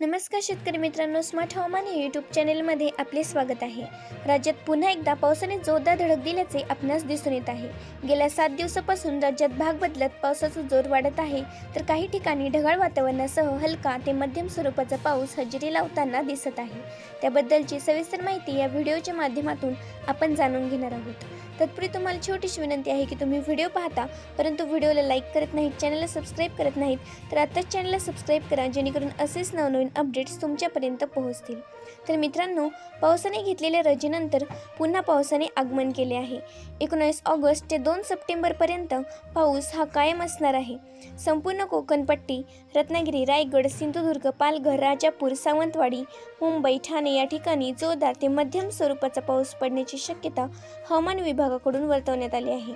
नमस्कार शेतकरी मित्रांनो स्मार्ट हवामान या यूट्यूब चॅनेलमध्ये आपले स्वागत आहे. राज्यात पुन्हा एकदा पावसाने जोरदार धडक दिल्याचे आपणास दिसून येत आहे. गेल्या सात दिवसापासून राज्यात भाग बदलत पावसाचा जोर वाढत आहे तर काही ठिकाणी ढगाळ वातावरणासह हलका ते मध्यम स्वरूपाचा पाऊस हजेरी लावताना दिसत आहे. त्याबद्दलची सविस्तर माहिती या व्हिडिओच्या माध्यमातून आपण जाणून घेणार आहोत. तत्पूर्वी तुम्हाला छोटीशी विनंती आहे की तुम्ही व्हिडिओ पाहता परंतु व्हिडिओला लाईक करत नाहीत चॅनलला सबस्क्राईब करत नाहीत तर आत्ताच चॅनलला सबस्क्राईब करा जेणेकरून असेच नवनवीन अपडेट्स तुमच्यापर्यंत पोहोचतील. तर मित्रांनो पावसाने घेतलेल्या रजेनंतर पुन्हा पावसाने आगमन केले आहे. एकोणावीस ऑगस्ट ते दोन सप्टेंबरपर्यंत पाऊस हा कायम असणार आहे. संपूर्ण कोकणपट्टी रत्नागिरी रायगड सिंधुदुर्ग पालघर राजापूर सावंतवाडी मुंबई ठाणे या ठिकाणी जोरदार ते मध्यम स्वरूपाचा पाऊस पडण्याची शक्यता हवामान विभागाकडून वर्तवण्यात आली आहे.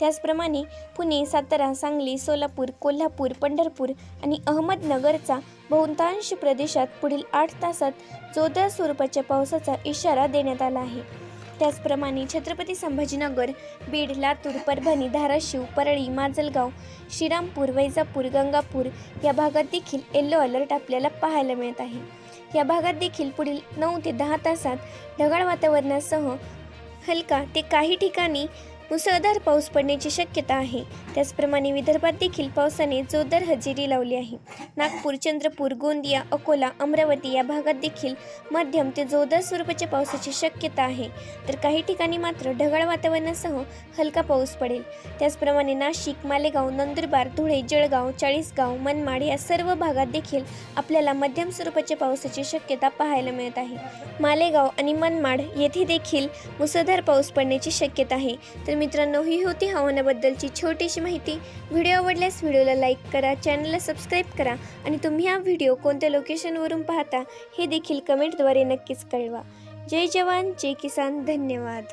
त्याचप्रमाणे पुणे सातारा सांगली सोलापूर कोल्हापूर पंढरपूर आणि अहमदनगरचा बहुतांश प्रदेशात पुढील आठ तासात जोरदार स्वरूपाच्या पावसाचा इशारा देण्यात आला आहे. त्याचप्रमाणे छत्रपती संभाजीनगर बीड लातूर परभणी धाराशिव परळी माजलगाव श्रीरामपूर वैजापूर गंगापूर या भागात देखील येल्लो अलर्ट आपल्याला पाहायला मिळत आहे. या भागात देखील पुढील नऊ ते दहा तासात ढगाळ वातावरणासह हलका ते काही ठिकाणी मुसळधार पाऊस पडण्याची शक्यता आहे. त्याचप्रमाणे विदर्भात देखील पावसाने जोरदार हजेरी लावली आहे. नागपूर चंद्रपूर गोंदिया अकोला अमरावती या भागात देखील मध्यम ते जोरदार स्वरूपाच्या पावसाची शक्यता आहे. तर काही ठिकाणी मात्र ढगाळ वातावरणासह हलका पाऊस पडेल. त्याचप्रमाणे नाशिक मालेगाव नंदुरबार धुळे जळगाव चाळीसगाव मनमाड या सर्व भागात देखील आपल्याला मध्यम स्वरूपाच्या पावसाची शक्यता पाहायला मिळत आहे. मालेगाव आणि मनमाड येथे देखील मुसळधार पाऊस पडण्याची शक्यता आहे. तर मित्रांनो ही होती हवामानाबद्दलची छोटीशी माहिती. व्हिडिओ आवडल्यास व्हिडिओला लाईक करा चॅनलला सबस्क्राईब करा आणि तुम्ही हा व्हिडिओ कोणत्या लोकेशनवरून पाहता हे देखील कमेंटद्वारे नक्कीच कळवा. जय जवान जय किसान धन्यवाद.